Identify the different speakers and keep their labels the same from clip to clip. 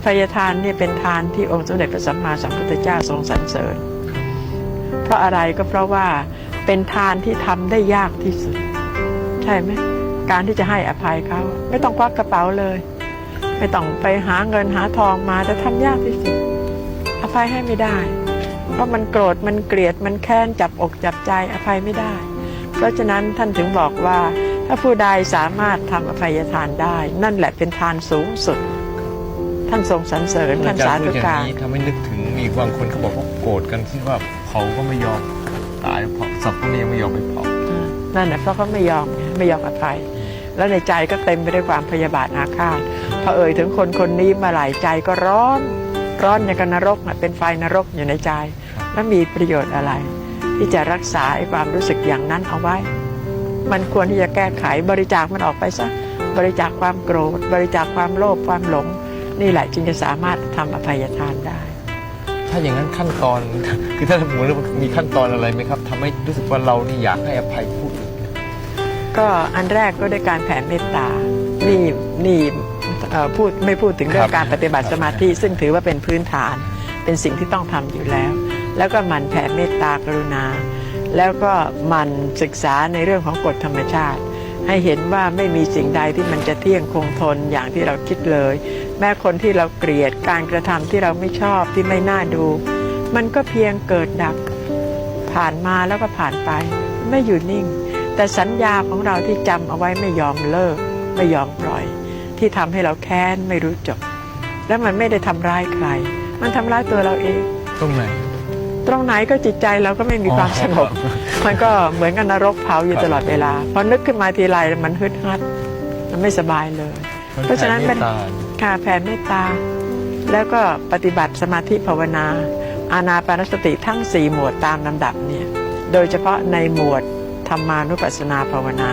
Speaker 1: อภัยทานเนี่ยเป็นทานที่องค์สมเด็จพระสัมมาสัมพุทธเจ้าทรงสรรเสริญ เพราะอะไรก็เพราะว่าเป็นทานที่ทำได้ยากที่สุด ใช่ไหมการที่จะให้อภัยเขาไม่ต้องควักกระเป๋าเลย ไม่ต้องไปหาเงินหาทองมาจะทำยากที่สุด อภัยให้ไม่ได้ เพราะมันโกรธมันเกลียดมันแค้นจับอกจับใจอภัยไม่ได้ เพราะฉะนั้นท่านถึงบอกว่าถ้าผู้ใดสามารถทำอภัยทานได้ นั่นแหละเป็นทานสูงสุด ท่านทรงสรรเสริญท่าน
Speaker 2: อาจา
Speaker 1: สาร
Speaker 2: ย์พู
Speaker 1: ธุ
Speaker 2: ดอย่าง
Speaker 1: การ
Speaker 2: นี้ทำให้นึกถึงมีบางคนเขาบอกว่าโกรธกันที่ว่าเผาก็ไม่ยอมตายเผาสับพวกนี้ยังไม่ยอมไปเผา
Speaker 1: นั่นแหละเพราะเขาไม่ยอมไงไม่ยอมอภัยแล้วในใจก็เต็มไปด้วยความพยาบาทอาฆาตพอเอ่ยถึงคนคนนี้มาหลายใจก็ร้อน ร้อนอย่างกับนรกน่ะเป็นไฟนรกอยู่ในใจ แล้วมีประโยชน์อะไร ที่จะรักษาไอ้ความรู้สึกอย่างนั้นเอาไว้ มันควรที่จะแก้ไขบริจาคมันออกไปซะบริจาคความโกรธ บริจาคความโลภความหลง นี่แหละจึงจะสามารถทำอภัยทานได้
Speaker 2: ถ้าอย่างนั้นขั้นตอนคือถ้าสมมติว่ามีขั้นตอนอะไรไหมครับทำให้รู้สึกว่าเรานี่อยากให้อภัยผู้อื่น
Speaker 1: ก็อันแรกก็ด้วยการแผ่เมตตานี่นี่เอ่อพูดไม่พูดถึงเรื่องการปฏิบัติสมาธิซึ่งถือว่าเป็นพื้นฐาน เป็นสิ่งที่ต้องทำอยู่แล้ว แล้วก็หมันแผ่เมตตากรุณา แล้วก็หมันศึกษาในเรื่องของกฎธรรมชาติ ให้เห็นว่าไม่มีสิ่งใดที่มันจะเที่ยงคงทนอย่างที่เราคิดเลย แม้คนที่เราเกลียดการกระทำที่เราไม่ชอบที่ไม่น่าดู มันก็เพียงเกิดดับ ผ่านมาแล้วก็ผ่านไป ไม่อยู่นิ่ง แต่สัญญาของเราที่จำเอาไว้ไม่ยอมเลิก ไม่ยอมปล่อย ที่ทำให้เราแค้นไม่รู้จบ แล้วมันไม่ได้ทำร้ายใคร มันทำร้ายตัวเราเอง
Speaker 2: ตรงไหน
Speaker 1: ไหนก็จิตใจเราก็ไม่มีความสงบ มันก็เหมือนกับนรกเผาอยู่ตลอดเวลาพอนึกขึ้นมาทีไรมันฮึดฮัด มันไม่สบายเลย เพราะฉะนั้น
Speaker 2: มั
Speaker 1: มันน
Speaker 2: แผ่เมตตา
Speaker 1: ค่ะแผ่เมตตา แล้วก็ปฏิบัติสมาธิภาวนา อานาปานสติทั้ง 4 หมวดตามลำดับเนี่ยโดยเฉพาะในหมวดธรรมานุปัสสนาภาวนา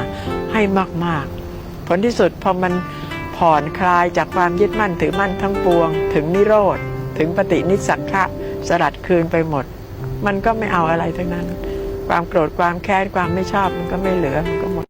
Speaker 1: ให้มาก ๆ ผลที่สุดพอมันผ่อนคลายจากความยึดมั่นถือมั่นทั้งปวง ถึงนิโรธ ถึงปฏินิสสักขะสลัดคืนไปหมด มันก็ไม่เอาอะไรทั้งนั้น ความโกรธความแค้นความไม่ชอบมันก็ไม่เหลือมันก็หมด